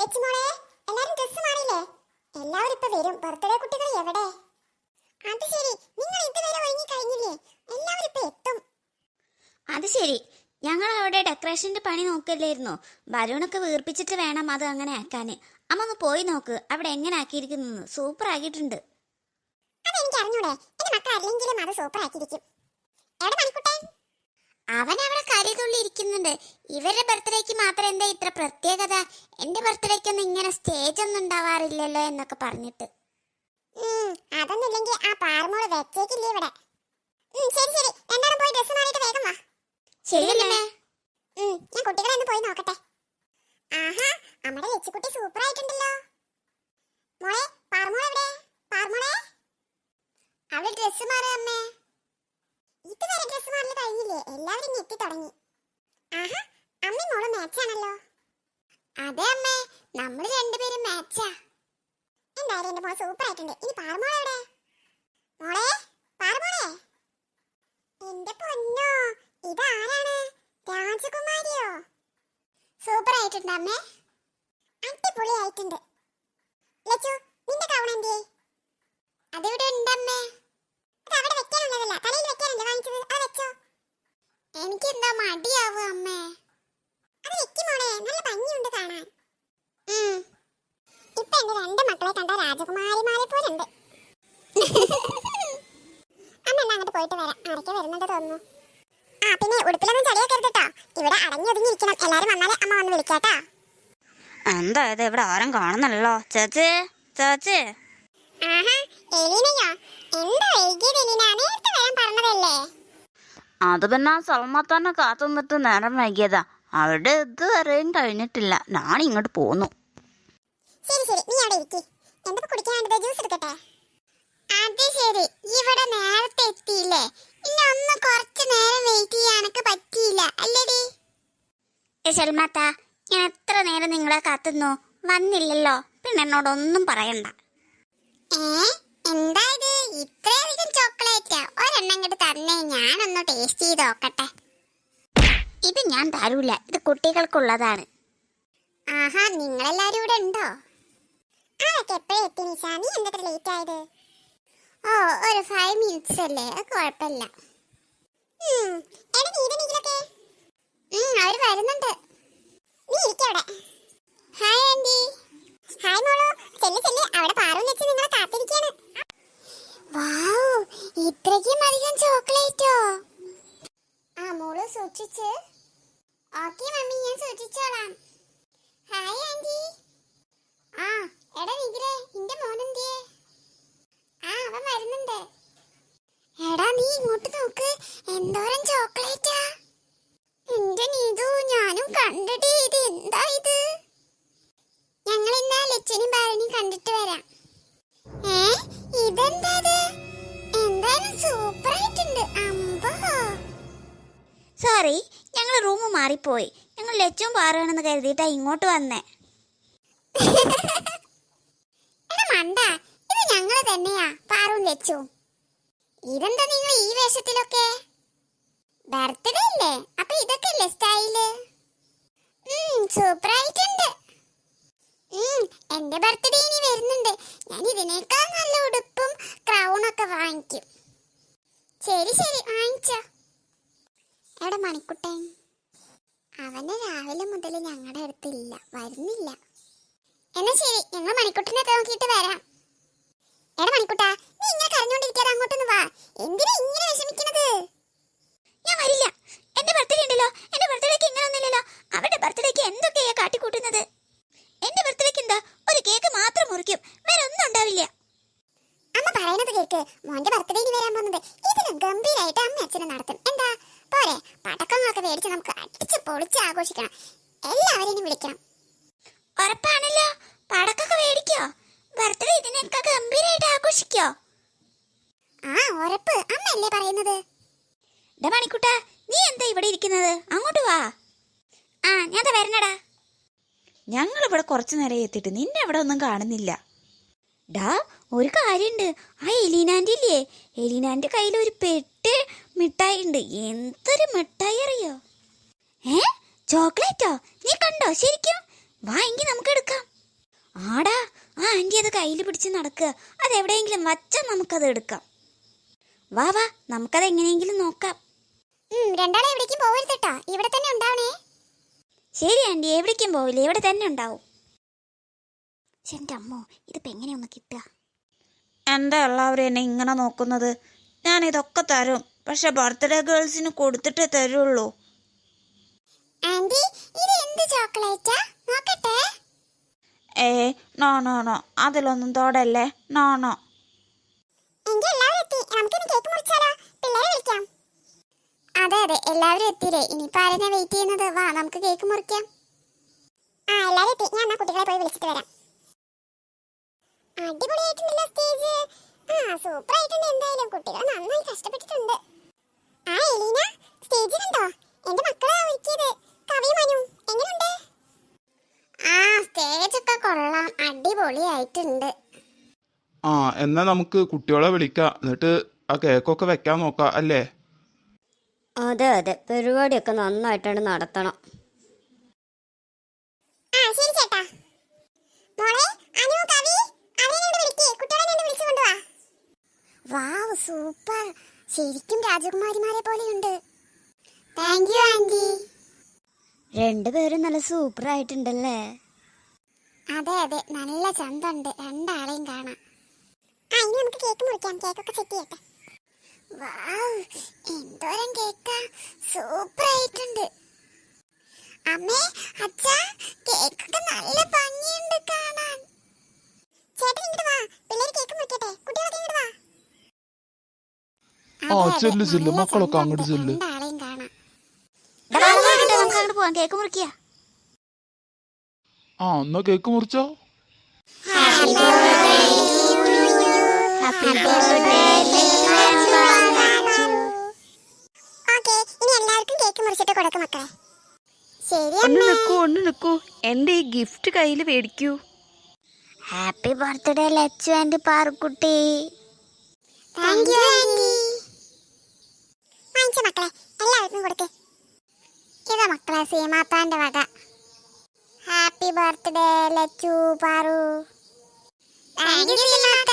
ലച്ചുമോളെ എല്ലാരും ഡ്രസ് മാറിയില്ലേ? എല്ലാവരും ഇപ്പൊ വരും. ബർത്ത്ഡേ കുട്ടികൾ എവിടെ? അത് ശരി നിങ്ങൾ ഇതുവരെ ഒരുങ്ങി കഴിഞ്ഞില്ലേ? എല്ലാവരും ഇപ്പൊ എത്തും. അത് ശരി. ഞങ്ങൾ അവിടെ ഡെക്കറേഷന്റെ പണി നോക്കല്ലായിരുന്നോ? ബലൂണൊക്കെ വീർപ്പിച്ചിട്ട് വേണം അത് അങ്ങനെ ആക്കാന് അമ്മ ഒന്ന് പോയി നോക്ക് അവിടെ എങ്ങനെ ആക്കിയിരിക്കുന്നു സൂപ്പർ ആക്കിയിട്ടുണ്ട്. അത് എനിക്ക് അറിഞ്ഞൂടെ. എന്റെ മക്കൾ അല്ലെങ്കിലും അത് സൂപ്പർ ആക്കിയിരിക്കും. എവിടെ മണിക്കുട്ടൻ? അവൻ അവിടെ കരിതുള്ളി ഇരിക്കുന്നുണ്ട് ഇവരുടെ ബർത്ത്ഡേക്ക് മാത്രം എന്താ ഇത്ര പ്രത്യേകത? എന്റെ ബർത്ത്ഡേക്കൊന്നും ഇങ്ങനെ സ്റ്റേജ് ഒന്നും ഉണ്ടാവാറില്ലല്ലോ എന്നൊക്കെ പറഞ്ഞിട്ട്. അതൊന്നുമില്ലെങ്കിൽ ആ പാറമോൾ വെച്ചേക്കില്ലേ ഇവിടെ. ശരി ശരി. രണ്ടാളും പോയി ഡ്രസ് മാറിയിട്ട് വേഗം വാ. ശരിയല്ലേ? ഞാൻ കുട്ടികളെ ഒന്ന് പോയി നോക്കട്ടെ. ആഹാ നമ്മുടെ ലച്ചുകുട്ടി സൂപ്പർ ആയിട്ടുണ്ടല്ലോ മോളെ പാർമോൾ എവിടെ? പാർമോളെ അവൾ ഡ്രസ് മാറുക അമ്മേ. ഇതുവരെ ഡ്രസ് മാറൽ കഴിഞ്ഞില്ലേ? എല്ലാവരും ഞെട്ടി തുടങ്ങി. ആഹാ അമ്മി മോൾ മാച്ചാണല്ലോ അതെ അമ്മേ നമ്മൾ രണ്ടുപേരും മാച്ചാ എന്തായാലും എന്റെ മോൾ സൂപ്പർ ആയിട്ടുണ്ട്. ഇനി പാർമോൾ എവിടെ? മോളെ പാറമോളെ. എന്റെ പൊന്നോ ഇതാരാണ് രാജകുമാരിയോ? സൂപ്പർ ആയിട്ടുണ്ട് അമ്മേ. അടിപൊളി ആയിട്ടുണ്ട് ലച്ചു നിന്റെ കവണ എന്തേ അതിവിടെ ഉണ്ടമ്മേ. എനിക്കെന്താ മടിയാവും അമ്മേ. അത് വെക്കും മോളെ. നല്ല ഭംഗിയുണ്ട് കാണാൻ. ഇപ്പൊ എന്റെ രണ്ട് മക്കളെ കണ്ട രാജകുമാരിമാരെ പോലെ ഉണ്ട് അമ്മ എന്നാ അങ്ങോട്ട് പോയിട്ട് വരാം. ആരൊക്കെ വരുന്നുണ്ട് തോന്നുന്നു. ആ പിന്നെ ഉടുപ്പിലൊന്നും ചളിയാക്കരുത് കേട്ടോ ഇവിടെ അടങ്ങി ഒതുങ്ങിയിരിക്കണം എല്ലാരും വന്നാലേ അമ്മ വന്ന് വിളിക്കാട്ടോ. എന്താ ഇത്? ഇവിടെ ആരും കാണുന്നല്ലോ ചേച്ചി ചേച്ചി. ആഹാ എലീനയോ? അത് പിന്നെ ആ സൽമാത്താനെ കാത്തു നിന്നിട്ട് നേരം വൈകിയതാ. അവിടെ ഇതുവരെയും കഴിഞ്ഞിട്ടില്ല. ഞാൻ ഇങ്ങോട്ട് പോന്നു. ശരി ശരി. നീ അവിടെ ഇരിക്കി. എന്താ കുടിക്കാൻ വേണ്ടത്? ജ്യൂസ് എടുക്കട്ടെ? അത് ശരി. ഇവിടെ നേരത്തെ എത്തിയില്ലേ? ഇനി ഒന്ന് കുറച്ച് നേരം വെയിറ്റ് പറ്റിയില്ല. അല്ലേടി? ഞാൻ എത്ര നേരം നിങ്ങളെ കാത്തുന്നു? വന്നില്ലല്ലോ. പിന്നെ എന്നോടൊന്നും പറയണ്ട. ഏ? എന്താ ഇത് ഇത്രയധികം ചോക്ലേറ്റ്. ഒരെണ്ണം ഇങ്ങോട്ട് തന്നേ. ഞാനൊന്ന് ടേസ്റ്റ് ചെയ്ത് നോക്കട്ടെ. ഇത് ഞാൻ തരൂല. ഇത് കുട്ടികൾക്കുള്ളതാണ്. ആഹാ നിങ്ങളെല്ലാരും ഇവിടെ ഉണ്ടോ? അതൊക്കെ എപ്പോഴും എത്തി നിശ നീ എന്താ ലേറ്റ് ആയത്? ഓ ഒരു ഫൈവ് മിനിറ്റ്സ് അല്ലേ? അത് കുഴപ്പമില്ല അവർ വരുന്നുണ്ട്. നീ ഇരിക്കവിടെ ഹായ് ആന്റി ഹായ് മോളോ. ചെല്ല് ചെല്ല്. അവിടെ പാറു വെച്ച് നിങ്ങളെ കാത്തിരിക്കാണ്. വാവ് ഇത്രയ്ക്കും അധികം ചോക്ലേറ്റോ? ആ മോൾ സൂക്ഷിച്ച്. ഓക്കെ മമ്മി ഞാൻ സൂക്ഷിച്ചോളാം. ഹായ് ആന്റി ആ എടാ നിഗ്രേ നിന്റെ മോനെന്തേ? ആ അവൻ വരുന്നുണ്ട്. എടാ നീ ഇങ്ങോട്ട് നോക്ക്. എന്തോരം ചോക്ലേറ്റാ? എന്റെ നീതു ഞാനും കണ്ടിട്ടേ ഇത് എന്താ ഇത്? ഞങ്ങൾ ഇന്ന് ലച്ചനും ബാലനും കണ്ടിട്ട് വരാം. ഏ ഇതെന്താ ഇത്? എന്തായാലും സൂപ്പർ ആയിട്ടുണ്ട് അമ്പോ. സോറി ഞങ്ങൾ റൂം മാറിപ്പോയി. ഞങ്ങൾ ലച്ചും പാറുകയാണെന്ന് കരുതിയിട്ടാ ഇങ്ങോട്ട് വന്നേ. മണ്ട ഇത് ഞങ്ങൾ തന്നെയാ പാറും ലച്ചും ഇതെന്താ നിങ്ങൾ ഈ വേഷത്തിലൊക്കെ? ബർത്ത്ഡേ അല്ലേ അപ്പൊ ഇതൊക്കെ അല്ലേ സ്റ്റൈൽ? സൂപ്പർ ആയിട്ടുണ്ട് എന്റെ ബർത്ത്ഡേ ഇനി വരുന്നുണ്ട്. ഞാൻ ഇതിനേക്കാൾ നല്ല ഉടുപ്പും ക്രൗണൊക്കെ വാങ്ങിക്കും. ശരി ശരി വാങ്ങിച്ചോ. എവിടെ മണിക്കുട്ടൻ? അവന് രാവിലെ മുതൽ ഞങ്ങളുടെ അടുത്തില്ല വരുന്നില്ല. എന്നാ ശരി ഞങ്ങൾ മണിക്കുട്ടനെ നോക്കിയിട്ട് വരാം. എടാ മണിക്കുട്ടാ നീ ഇങ്ങനെ കരഞ്ഞോണ്ടിരിക്കാതെ അങ്ങോട്ടൊന്ന് വാ. എന്തിനാ ഇങ്ങനെ വിഷമിക്കുന്നത് ഞാൻ വരില്ല. എന്റെ ബർത്ത്ഡേ ഉണ്ടല്ലോ. എന്റെ ബർത്ത്ഡേക്ക് ഇങ്ങനെ ഒന്നുമില്ലല്ലോ. അവരുടെ ബർത്ത്ഡേക്ക് എന്തൊക്കെയാ കാട്ടിക്കൂട്ടുന്നത്? എന്റെ ബർത്ത്ഡേക്ക് എന്താ ഒരു കേക്ക് മാത്രം മുറിക്കും. വേറെ ഒന്നും ഉണ്ടാവില്ല. അമ്മ പറയുന്നത് കേക്ക് മോന്റെ ബർത്ത്ഡേ ഇനി വരാൻ പോകുന്നത്. ഇതിന് ഗംഭീരായിട്ട് അമ്മ അച്ഛനെ നടത്തും. എന്താ? പോരെ. പടക്കങ്ങളൊക്കെ മേടിച്ച് നമുക്ക് അടിച്ച് പൊളിച്ച് ആഘോഷിക്കണം. എല്ലാവരെയും വിളിക്കണം. ഉറപ്പാണല്ലോ. പടക്കൊക്കെ മേടിക്കോ. ബർത്ത്ഡേ ഇതിനൊക്കെ ഗംഭീരായിട്ട് ആഘോഷിക്കോ. ആ ഉറപ്പ്. അമ്മയല്ലേ പറയുന്നത്? ഡ മണിക്കുട്ട നീ എന്താ ഇവിടെ ഇരിക്കുന്നത്? അങ്ങോട്ട് വാ. ആ ഞാൻ വരണടാ. ഞങ്ങൾ ഇവിടെ കുറച്ചു നേരം എത്തിയിട്ട് നിന്നെ ഇവിടെ ഒന്നും കാണുന്നില്ല. ഡാ ഒരു കാര്യണ്ട്. ആ എലീനാന്റെ ഇല്ലേ എലീനാന്റെ കയ്യിൽ ഒരു പെട്ട് മിഠായി ഉണ്ട് എന്തൊരു മിഠായി അറിയോ ഏ? ചോക്ലേറ്റോ? നീ കണ്ടോ? ശരിക്കും? വാ എങ്കിൽ നമുക്ക് എടുക്കാം. ആടാ ആ ആന്റി അത് കയ്യിൽ പിടിച്ച് നടക്കുക അതെവിടെയെങ്കിലും വച്ചാൽ നമുക്കത് എടുക്കാം. വാ വാ നമുക്കത് എങ്ങനെയെങ്കിലും നോക്കാം രണ്ടാളെ എവിടേക്കും പോകരുത് കേട്ടോ ഇവിടെ തന്നെ ഉണ്ടാവണേ. ശരി ആന്റി എവിടേക്കും പോവില്ല. ഇവിടെ തന്നെ ഉണ്ടാവും. എന്റെ അമ്മോ ഇതിപ്പോൾ എങ്ങനെയൊന്ന് കിട്ടുക? എന്താ എല്ലാവരും എന്നെ ഇങ്ങനെ നോക്കുന്നത്? ഞാൻ ഇതൊക്കെ തരും. പക്ഷെ ബർത്ത്ഡേ ഗേൾസിന് കൊടുത്തിട്ടേ തരുള്ളൂ. ഇത് എന്ത് ചോക്ലേറ്റാ? നോക്കട്ടെ. ഏ നോ നോ നോ. അതിലൊന്നും തോടല്ലേ? No no. അതെ എല്ലാവരും എത്തിയില്ലേ? ഇനിയിപ്പോ ആരെന്നെ വെയിറ്റ് ചെയ്യുന്നത്? വാ നമുക്ക് കേക്ക് മുറിക്കാം. ആ എല്ലാവരും എത്തി. ഞാൻ കുട്ടികളെ പോയി വിളിച്ചിട്ട് വരാം. സ്റ്റേജ് ആ എന്തായാലും. കുട്ടികൾ നന്നായി കഷ്ടപ്പെട്ടിട്ടുണ്ട്. ആ എലീന എന്റെ കവി എങ്ങനെയുണ്ട് ആ സ്റ്റേജ് ഒക്കെ കൊള്ളാം. അടിപൊളിയായിട്ടുണ്ട്. ആ എന്നാ നമുക്ക് കുട്ടികളെ വിളിക്കാം. എന്നിട്ട് ആ കേക്കൊക്കെ വെക്കാൻ നോക്കാം അല്ലേ? അതെ അതെ. പരിപാടിയൊക്കെ നന്നായിട്ടാണ് നടത്തണം. ആ ശരി ചേട്ടാ. മോളെ അനു കവി അവനെ വിളിക്കേ. കുട്ടികളെ രണ്ട് വിളിച്ചു കൊണ്ടുവാ. Wow super. ശരിക്കും രാജകുമാരിമാരെ പോലെയുണ്ട്. താങ്ക് യു ആന്റി രണ്ടുപേരും നല്ല സൂപ്പർ ആയിട്ടുണ്ടല്ലേ അതെ അതെ. നല്ല ചന്തമുണ്ട്. രണ്ടാളെയും കാണാം. ആ ഇനി നമുക്ക് കേക്ക് മുറിക്കാം. കേക്കൊക്കെ സെറ്റ് ചെയ്യട്ടെ. വാവ് എന്തോരം കേക്കാ. സൂപ്പർ ആയിട്ടുണ്ട് അമ്മേ അച്ഛാ കേക്കൊക്കെ നല്ല ഭംഗിയുണ്ട് കാണാൻ. ചേട്ടൻ ഇങ്ങോട്ട് വാ പിള്ളേര് കേക്ക് മുറിക്കട്ടെ. കുട്ടികളൊക്കെ ഇങ്ങോട്ട് വാ. ആ, ചെല്ല്, ചെല്ല്, മക്കളൊക്കെ. അങ്ങോട്ട് ചെല്ലു. കേക്ക് മുറിക്കുക ആ എന്നാ കേക്ക് മുറിച്ചോ? ഓക്കേ കൊടുക്കും മക്കളെ. ശരി ഒന്ന് അമ്മേ. നിൽക്കൂ ഒന്ന് നിൽക്കൂ. എന്റെ ഈ ഗിഫ്റ്റ് കയ്യിൽ മേടിക്കൂ. Happy birthday Lachu and Parukutty thank you aunty വാങ്ങിച്ച മക്കളെ എല്ലാവർക്കും കൊടുക്ക്. ഇതാ മക്കളെ വക. Happy birthday Lachu Paru. Thank you സീമാത്ത